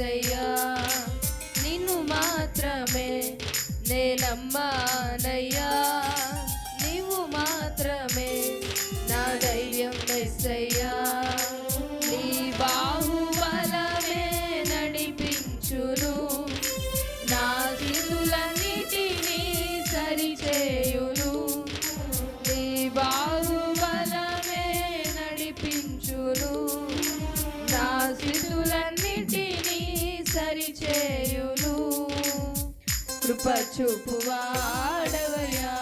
ధైర్యం నిన్ను మాత్రమే నేనమ్మానయ్యా కృప చూపువాడవయ్యా.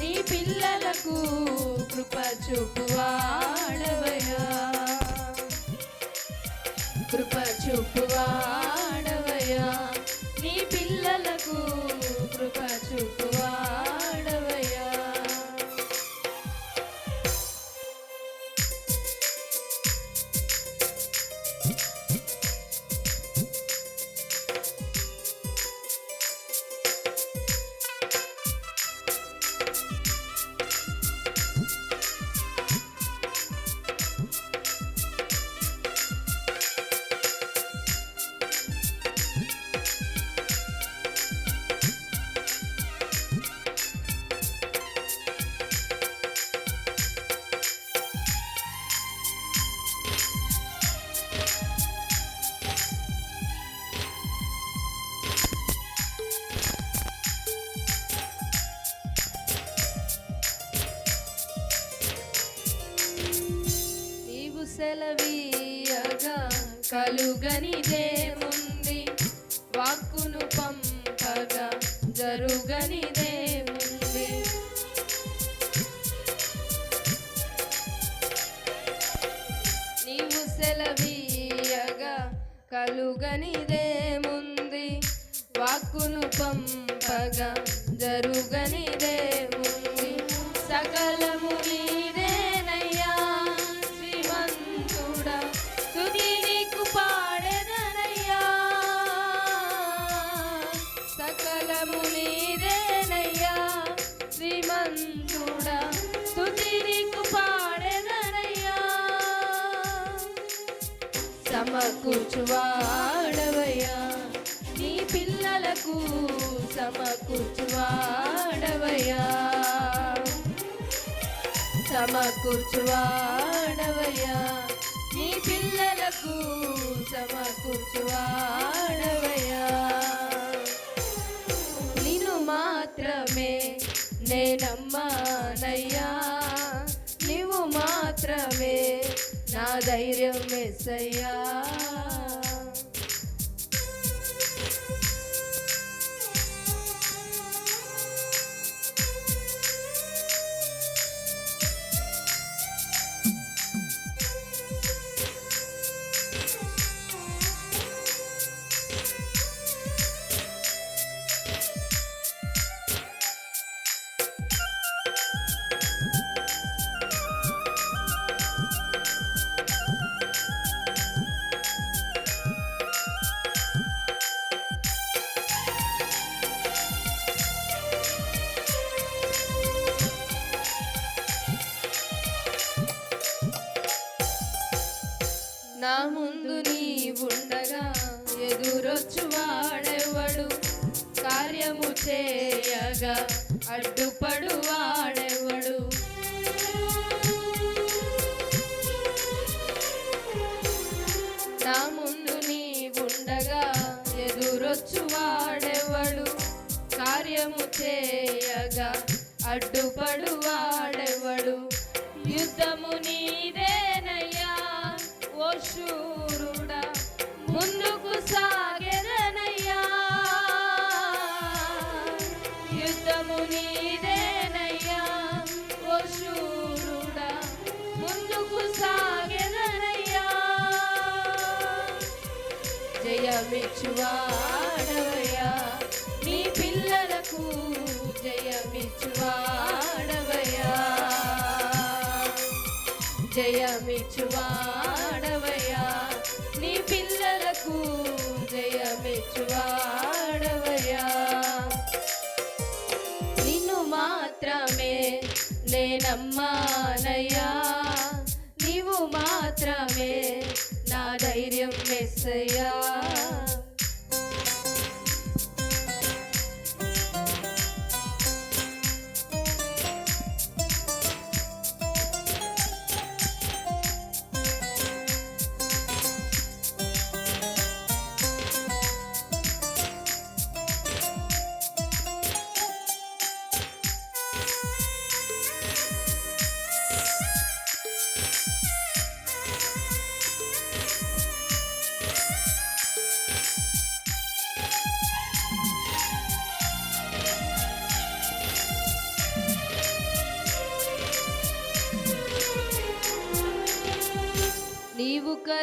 నీ పిల్లలకు కృప చూపువాడవయ్యా. కృప చూపువాడవయ్యా వాక్కును పంపగా జరుగనిదేముంది నీవు సెలవీయగా కలుగనిదేముంది వాక్కును పంపగా జరుగనిదేముంది సమకూర్చువాడవయ్యా. నీ పిల్లలకు సమకూర్చువాడవయ్యా. సమకూర్చువాడవయ్యా. నీ పిల్లలకు సమకూర్చువాడవయ్యా. నిన్ను మాత్రమే నేనమ్మానయ్యా. నీవు మాత్రమే నా ధైర్యం మెస్సయ్యా నా ముందు నీవుండగా ఎదురొచ్చువాడెవడు ఎదురొచ్చు వాడెవడు? కార్యము చేయగా అడ్డుపడు వాడెవడు? నా ముందు నీవుండగా ఎదురొచ్చువాడెవడు ఎదురొచ్చు వాడెవడు? కార్యము చేయగా అడ్డుపడు జయమిచ్చువాడవయ్యా నీ పిల్లలకు జయమిచ్చువాడవయ్యా. జయమిచ్చువాడవయ్యా. నీ పిల్లలకు జయమిచ్చువాడవయ్యా. నిన్ను మాత్రమే నేనమ్మానయ్యా. నీవు మాత్రమే నా ధైర్యం మెస్సయ్యా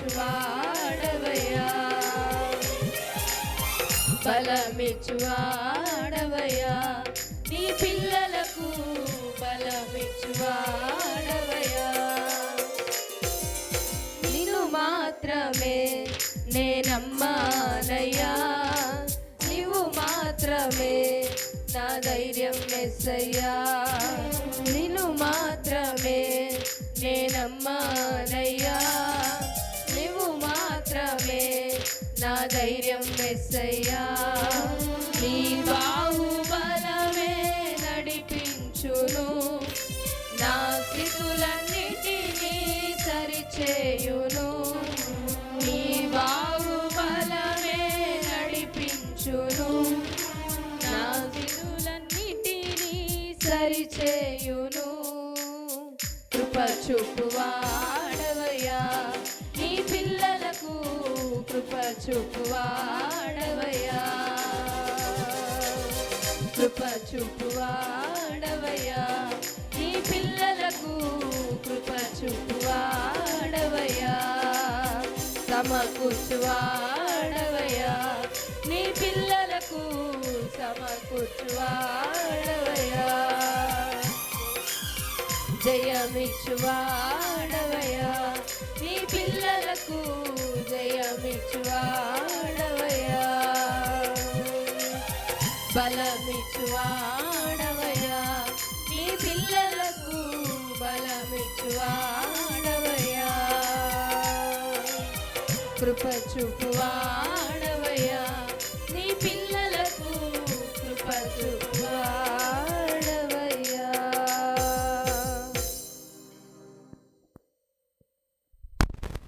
బలమిచ్చువాడవయ్యా బలమిచ్చువాడవయ్యా. నీ పిల్లలకు బలమిచ్చువాడవయ్యా. నిన్ను మాత్రమే నేనమ్మానయ్యా. నీవు మాత్రమే నా ధైర్యం మెస్సయ్యా నిన్ను మాత్రమే నేనమ్మానయ్యా. నా ధైర్యం మెస్సయ్యా కృప చూపువాడవయ్యా. నీ పిల్లలకు కృప చూపువాడవయ్యా. సమకూర్చువాడవయ్యా. నీ పిల్లలకు సమకూర్చువాడవయ్యా. జయమిచ్చువాడవయ్యా. నీ పిల్లలకు జయమిచ్చువాడవయ్యా. బలమిచ్చువాడవయ్యా నీ పిల్లలకు బలమిచ్చువాడవయ్యా. కృప చూపువా